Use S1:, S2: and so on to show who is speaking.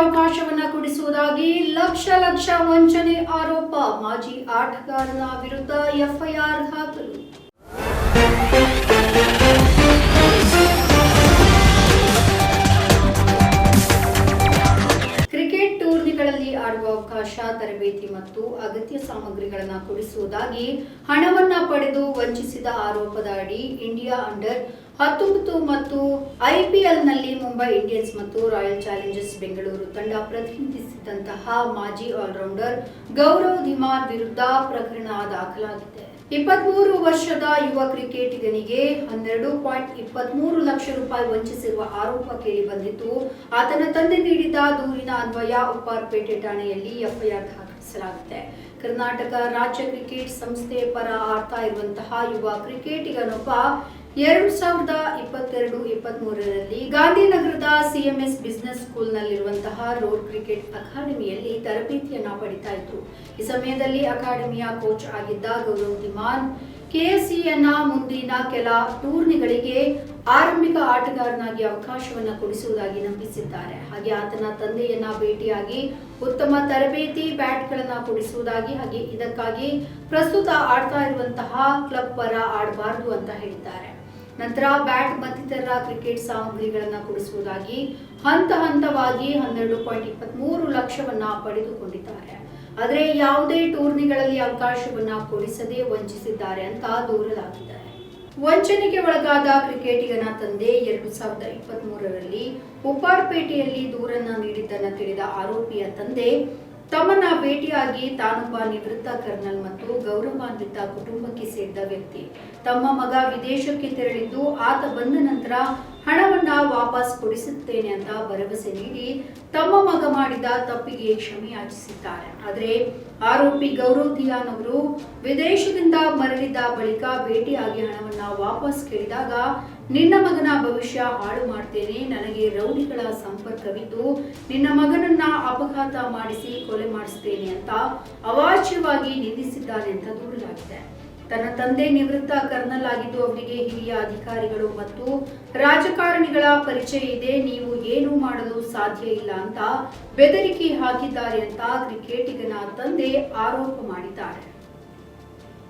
S1: ಅವಕಾಶವನ್ನ ಕೊಡಿಸುವುದಾಗಿ ಲಕ್ಷ ಲಕ್ಷ ವಂಚನೆ ಆರೋಪ. ಮಾಜಿ ಆಟಗಾರನ ವಿರುದ್ಧ ಎಫ್ಐಆರ್ ದಾಖಲು ಕ್ರಿಕೆಟ್ ಟೂರ್ನಿಗಳಲ್ಲಿ ಆಡುವ ಅವಕಾಶ, ತರಬೇತಿ ಮತ್ತು ಅಗತ್ಯ ಸಾಮಗ್ರಿಗಳನ್ನು ಕೊಡಿಸುವುದಾಗಿ ಹಣವನ್ನ ಪಡೆದು ವಂಚಿಸಿದ ಆರೋಪದ ಅಡಿ ಇಂಡಿಯಾ ಅಂಡರ್ ಹತ್ತೊಂಬತ್ತು ಮತ್ತು ಐಪಿಎಲ್ನಲ್ಲಿ ಮುಂಬೈ ಇಂಡಿಯನ್ಸ್ ಮತ್ತು ರಾಯಲ್ ಚಾಲೆಂಜರ್ಸ್ ಬೆಂಗಳೂರು ತಂಡ ಪ್ರತಿನಿಧಿಸಿದಂತಹ ಮಾಜಿ ಆಲ್ರೌಂಡರ್ ಗೌರವ್ ಧಿಮಾರ್ ವಿರುದ್ಧ ಪ್ರಕರಣ ದಾಖಲಾಗಿದೆ. ಇಪ್ಪತ್ಮೂರು ವರ್ಷದ ಯುವ ಕ್ರಿಕೆಟಿಗನಿಗೆ ಹನ್ನೆರಡು ಪಾಯಿಂಟ್ ಇಪ್ಪತ್ಮೂರು ಲಕ್ಷ ರೂಪಾಯಿ ವಂಚಿಸಿರುವ ಆರೋಪ ಕೇಳಿ ಬಂದಿದ್ದು ಆತನ ತಂದೆ ನೀಡಿದ ದೂರಿನ ಅನ್ವಯ ಉಪ್ಪಾರ್ಪೇಟೆ ಠಾಣೆಯಲ್ಲಿ ಎಫ್ಐಆರ್ ದಾಖಲಿಸಲಾಗಿದೆ. ಕರ್ನಾಟಕ ರಾಜ್ಯ ಕ್ರಿಕೆಟ್ ಸಂಸ್ಥೆ ಪರ ಆಡ್ತಾ ಇರುವಂತಹ ಯುವ ಕ್ರಿಕೆಟಿಗನೊಬ್ಬ ಎರಡು ಸಾವಿರದ ಇಪ್ಪತ್ತೆರಡು ಇಪ್ಪತ್ಮೂರರಲ್ಲಿ ಗಾಂಧಿನಗರದ ಸಿಎಂಎಸ್ ಬಿಸ್ನೆಸ್ ಸ್ಕೂಲ್ನಲ್ಲಿರುವಂತಹ ರೋಡ್ ಕ್ರಿಕೆಟ್ ಅಕಾಡೆಮಿಯಲ್ಲಿ ತರಬೇತಿಯನ್ನು ಪಡಿತಾ ಇದ್ರು ಈ ಸಮಯದಲ್ಲಿ ಅಕಾಡೆಮಿಯ ಕೋಚ್ ಆಗಿದ್ದ ಗೌರವ್ ದಿಮಾನ್ ಕೆಎಸ್ಸಿಯನ್ನ ಮುಂದಿನ ಕೆಲ ಟೂರ್ನಿಗಳಿಗೆ ಆರಂಭಿಕ ಆಟಗಾರನಾಗಿ ಅವಕಾಶವನ್ನ ಕೊಡಿಸುವುದಾಗಿ ನಂಬಿಸಿದ್ದಾರೆ. ಹಾಗೆ ಆತನ ತಂದೆಯನ್ನ ಭೇಟಿಯಾಗಿ ಉತ್ತಮ ತರಬೇತಿ ಬ್ಯಾಟ್ಗಳನ್ನ ಕೊಡಿಸುವುದಾಗಿ ಹಾಗೆ ಇದಕ್ಕಾಗಿ ಪ್ರಸ್ತುತ ಆಡ್ತಾ ಇರುವಂತಹ ಕ್ಲಬ್ ಪರ ಆಡಬಾರದು ಅಂತ ಹೇಳಿದ್ದಾರೆ. ನಂತರ ಬ್ಯಾಟ್ ಮತ್ತಿತರ ಕ್ರಿಕೆಟ್ ಸಾಮಗ್ರಿಗಳನ್ನ ಕೊಡಿಸುವುದಾಗಿ ಹಂತ ಹಂತವಾಗಿ ಹನ್ನೆರಡು ಪಾಯಿಂಟ್ ಇಪ್ಪತ್ಮೂರು ಲಕ್ಷವನ್ನ ಪಡೆದುಕೊಂಡಿದ್ದಾರೆ. ಆದರೆ ಯಾವುದೇ ಟೂರ್ನಿಗಳಲ್ಲಿ ಅವಕಾಶವನ್ನ ಕೊಡಿಸದೆ ವಂಚಿಸಿದ್ದಾರೆ ಅಂತ ದೂರಲಾಗಿದೆ. ವಂಚನೆಗೆ ಒಳಗಾದ ಕ್ರಿಕೆಟಿಗನ ತಂದೆ ಎರಡು ಸಾವಿರದ ಇಪ್ಪತ್ತ್ ಮೂರರಲ್ಲಿ ಉಪ್ಪಾರ್ಪೇಟೆಯಲ್ಲಿ ದೂರನ್ನ ನೀಡಿದ್ದನ್ನು ತಿಳಿದ ಆರೋಪಿಯ ತಂದೆ ತಮ್ಮನ್ನ ಭೇಟಿಯಾಗಿ ತಾನೊಬ್ಬ ನಿವೃತ್ತ ಕರ್ನಲ್ ಮತ್ತು ಗೌರವಾನ್ವಿತ ಕುಟುಂಬಕ್ಕೆ ಸೇರಿದ ವ್ಯಕ್ತಿ. ತಮ್ಮ ಮಗ ವಿದೇಶಕ್ಕೆ ತೆರಳಿದ್ದು, ಆತ ಬಂದ ನಂತರ ಹಣವನ್ನ ವಾಪಸ್ ಕೊಡಿಸುತ್ತೇನೆ ಅಂತ ಭರವಸೆ ನೀಡಿ ತಮ್ಮ ಮಗ ಮಾಡಿದ ತಪ್ಪಿಗೆ ಕ್ಷಮೆ ಯಾಚಿಸಿದ್ದಾರೆ. ಆದರೆ ಆರೋಪಿ ಗೌರವ್ ದಿಯಾನ್ ಅವರು ವಿದೇಶದಿಂದ ಮರಳಿದ ಬಳಿಕ ಭೇಟಿಯಾಗಿ ಹಣವನ್ನ ವಾಪಸ್ ಕೇಳಿದಾಗ ನಿನ್ನ ಮಗನ ಭವಿಷ್ಯ ಹಾಳು ಮಾಡ್ತೇನೆ. ನನಗೆ ರೌಡಿಗಳ ಸಂಪರ್ಕವಿದ್ದು ನಿನ್ನ ಮಗನನ್ನ ಅಪಘಾತ ಮಾಡಿಸಿ ಕೊಲೆ ಮಾಡಿಸ್ತೇನೆ ಅಂತ ಅವಾಚ್ಯವಾಗಿ ನಿಂದಿಸಿದ್ದಾನೆ ಅಂತ ದೂರಲಾಗಿದೆ. ತನ್ನ ತಂದೆ ನಿವೃತ್ತ ಕರ್ನಲ್ ಆಗಿದ್ದು ಅವರಿಗೆ ಹಿರಿಯ ಅಧಿಕಾರಿಗಳು ಮತ್ತು ರಾಜಕಾರಣಿಗಳ ಪರಿಚಯ ಇದೆ. ನೀವು ಏನು ಮಾಡಲು ಸಾಧ್ಯ ಇಲ್ಲ ಅಂತ ಬೆದರಿಕೆ ಹಾಕಿದ್ದಾರೆ ಅಂತ ಕ್ರಿಕೆಟಿಗನ ತಂದೆ ಆರೋಪ ಮಾಡಿದ್ದಾರೆ.